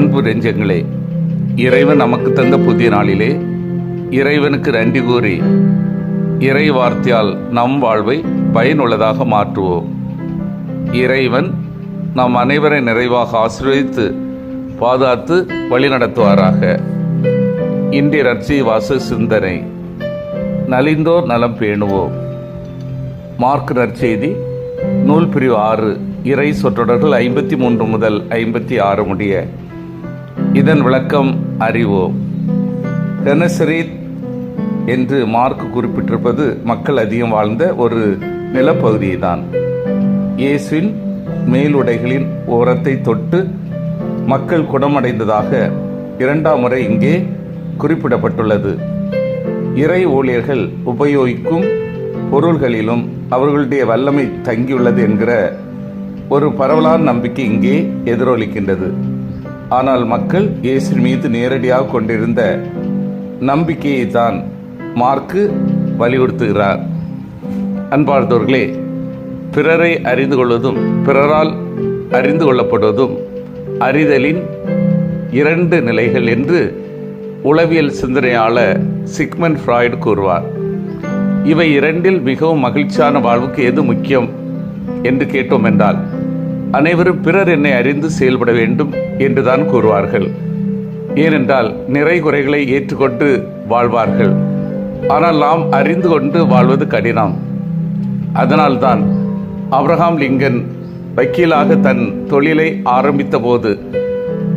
அன்பு நெஞ்சங்களே இறைவன் நமக்கு தந்த புதிய நாளிலே இறைவனுக்கு நன்றி கூறி இறை வார்த்தையால் நம் வாழ்வை பயனுள்ளதாக மாற்றுவோம். இறைவன் நம் அனைவரை நிறைவாக ஆசீர்வதித்து பாதுகாத்து வழிநடத்துவாராக. இன்றைய ரட்சி வாச சிந்தனை நலிந்தோர் நலம் பேணுவோம். மார்க் நற்செய்தி நூல் பிரிவு ஆறு இறை சொற்றொடர்கள் ஐம்பத்தி மூன்று முதல் ஐம்பத்தி ஆறு முடிய இதன் விளக்கம் அறிவோம். கெனசரீத் என்று மார்க் குறிப்பிட்டிருப்பது மக்கள் அதிகம் வாழ்ந்த ஒரு நிலப்பகுதியை தான் இயேசுவின் மேலுடைகளின் ஓரத்தை தொட்டு மக்கள் குணமடைந்ததாக இரண்டாம் முறை இங்கே குறிப்பிடப்பட்டுள்ளது. இறை ஊழியர்கள் உபயோகிக்கும் பொருள்களிலும் அவர்களுடைய வல்லமை தங்கியுள்ளது என்கிற ஒரு பரவலான நம்பிக்கை இங்கே எதிரொலிக்கின்றது. ஆனால் மக்கள் இயேசு மீது நேரடியாக கொண்டிருந்த நம்பிக்கையை தான் மார்க்கு வலியுறுத்துகிறார். அன்பார்ந்தவர்களே பிறரை அறிந்து கொள்வதும் பிறரால் அறிந்து கொள்ளப்படுவதும் அறிதலின் இரண்டு நிலைகள் என்று உளவியல் சிந்தனையாளர் சிக்மன் ஃப்ராய்டு கூறுவார். இவை இரண்டில் மிகவும் மகிழ்ச்சியான வாழ்வுக்கு எது முக்கியம் என்று கேட்டோம் என்றால் அனைவரும் பிறர் என்னை அறிந்து செயல்பட வேண்டும் என்றுதான் கூறுவார்கள். ஏனென்றால் நிறை குறைகளை ஏற்றுக்கொண்டு வாழ்வார்கள். ஆனால் நாம் அறிந்து கொண்டு வாழ்வது கடினம். அதனால்தான் அப்ரஹாம் லிங்கன் வக்கீலாக தன் தொழிலை ஆரம்பித்த போது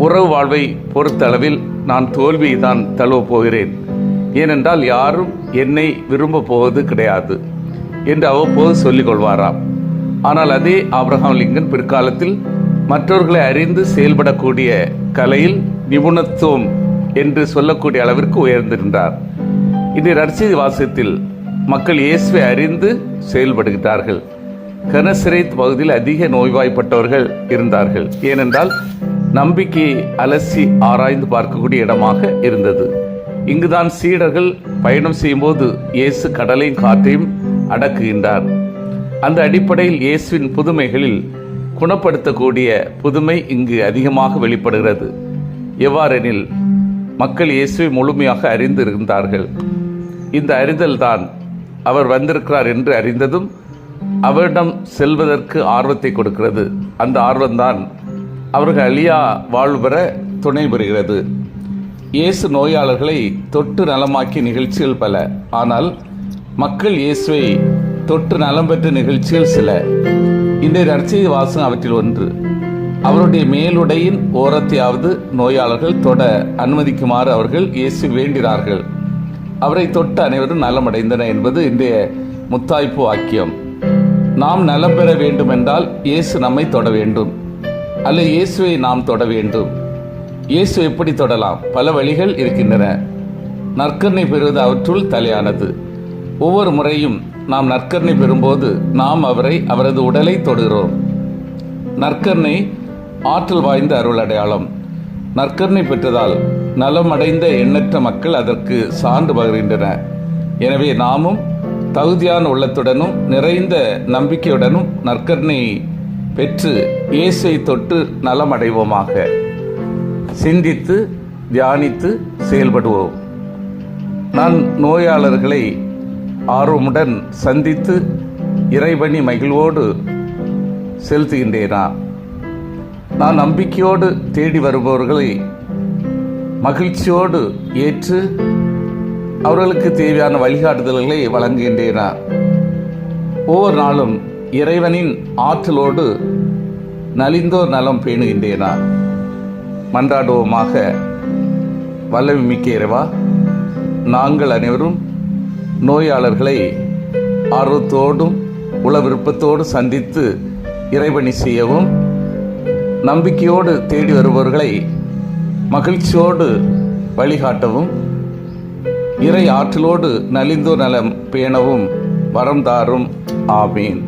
உறவு வாழ்வை பொறுத்தளவில் நான் தோல்வியை தான் தழுவப் போகிறேன். ஏனென்றால் யாரும் என்னை விரும்ப போவது கிடையாது என்று அவ்வப்போது சொல்லிக் கொள்வாராம். ஆனால் அதே ஆப்ரஹாம் லிங்கன் பிற்காலத்தில் மற்றவர்களை அறிந்து செயல்படக்கூடிய கலையில் நிபுணத்துவம் என்று சொல்லக்கூடிய அளவிற்கு உயர்ந்திருந்தார். இன்றைய நற்செய்தி வாசத்தில் மக்கள் இயேசுவை அறிந்து செயல்படுகிறார்கள். கனசிரைத் பகுதியில் அதிக நோய்வாய்ப்பட்டவர்கள் இருந்தார்கள். ஏனென்றால் நம்பிக்கையை அலசி ஆராய்ந்து பார்க்கக்கூடிய இடமாக இருந்தது. இங்குதான் சீடர்கள் பயணம் செய்யும்போது இயேசு கடலையும் காற்றையும் அடக்குகின்றார். அந்த அடிப்படையில் இயேசுவின் புதுமைகளில் குணப்படுத்தக்கூடிய புதுமை இங்கு அதிகமாக வெளிப்படுகிறது. எவ்வாறெனில் மக்கள் இயேசுவை முழுமையாக அறிந்து இருந்தார்கள் இந்த அறிதல் தான் அவர் வந்திருக்கிறார் என்று அறிந்ததும் அவரிடம் செல்வதற்கு ஆர்வத்தை கொடுக்கிறது. அந்த ஆர்வம்தான் அவர்கள் அழியா வாழ்வு பெற துணை புரிகிறது. இயேசு நோயாளர்களை தொட்டு நலமாக்கிய நிகழ்ச்சிகள் பல. ஆனால் மக்கள் இயேசுவை தொட்டு நலம் பெற்ற நிகழ்ச்சிகள் சில. இன்றைய நற்செய்தி வாசகம் அவற்றில் ஒன்று. அவருடைய மேலுடையின் ஓரத்தையாவது நோயாளர்கள் தொட அனுமதிக்குமாறு அவர்கள் இயேசு வேண்டினார்கள். அவரை தொட்டு அனைவரும் நலமடைந்தனர் என்பது இன்றைய முத்தாய்ப்பு வாக்கியம். நாம் நலம் பெற வேண்டுமென்றால் இயேசு நம்மை தொட வேண்டும். அல்ல இயேசுவை நாம் தொட வேண்டும். இயேசு எப்படி தொடலாம்? பல வழிகள் இருக்கின்றன. நற்கருணை பெறுவது அவற்றுள் தலையானது. ஒவ்வொரு முறையும் நாம் நற்கருணை பெறும்போது நாம் அவரை அவரது உடலை தொடுகிறோம். நற்கருணை ஆற்றல் வாய்ந்த அருள் அடையாளம். நற்கருணை பெற்றதால் நலமடைந்த எண்ணற்ற மக்கள் அதற்கு சான்று பகிர்கின்றன. எனவே நாமும் தகுதியான உள்ளத்துடனும் நிறைந்த நம்பிக்கையுடனும் நற்கருணை பெற்று இயேசை தொட்டு நலமடைவோமாக சிந்தித்து தியானித்து செயல்படுவோம். நான் நோயாளர்களை ஆர்வமுடன் சந்தித்து இறைவனி மகிழ்வோடு செலுத்துகின்றேனா? நான் நம்பிக்கையோடு தேடி வருபவர்களை மகிழ்ச்சியோடு ஏற்று அவர்களுக்கு தேவையான வழிகாட்டுதல்களை வழங்குகின்றேனா? ஒவ்வொரு நாளும் இறைவனின் ஆற்றலோடு நலிந்தோர் நலம் பேணுகின்றேனா? மன்றாடுவோமாக வல்லமிக்க இறைவா நாங்கள் அனைவரும் நோயாளர்களை ஆர்வத்தோடும் உள விருப்பத்தோடு சந்தித்து இறைவணி செய்யவும் நம்பிக்கையோடு தேடி வருபவர்களை மகிழ்ச்சியோடு வழிகாட்டவும் இறை ஆற்றலோடு நலிந்தோர் நலம் பேணவும் வரம் தாரும். ஆமீன்.